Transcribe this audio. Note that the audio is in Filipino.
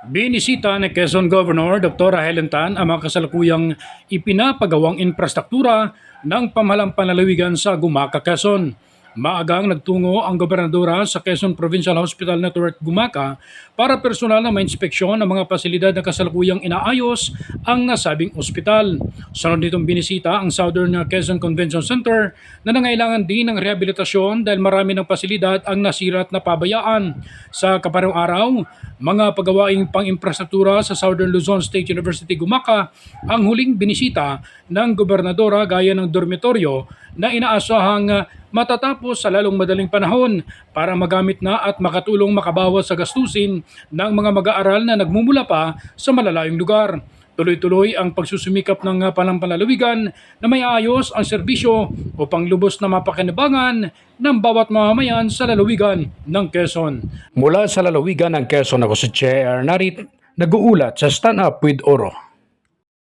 Binisita ni Quezon Governor Dr. Helen Tan ang mga kasalukuyang ipinapagawang infrastruktura ng pamahalang panlalawigan sa Gumaca, Quezon. Maagang nagtungo ang gobernadora sa Quezon Provincial Hospital Network Gumaca para personal na mainspeksyon ang mga pasilidad na kasalukuyang inaayos ang nasabing ospital. Sunod nitong binisita ang Southern Quezon Convention Center na nangailangan din ng rehabilitasyon dahil marami ng pasilidad ang nasira at napabayaan. Sa kaparang araw, mga pagawaing pang-infrastruktura sa Southern Luzon State University Gumaca ang huling binisita ng gobernadora gaya ng dormitoryo na inaasahang matatapos sa lalong madaling panahon para magamit na at makatulong makabawas sa gastusin ng mga mag-aaral na nagmumula pa sa malalayong lugar. Tuloy-tuloy ang pagsusumikap ng palampalalawigan na may ayos ang serbisyo upang lubos na mapakinabangan ng bawat mamamayan sa lalawigan ng Quezon. Mula sa lalawigan ng Quezon ako si Che Arnarit, nag-uulat sa Stand Up with Oro.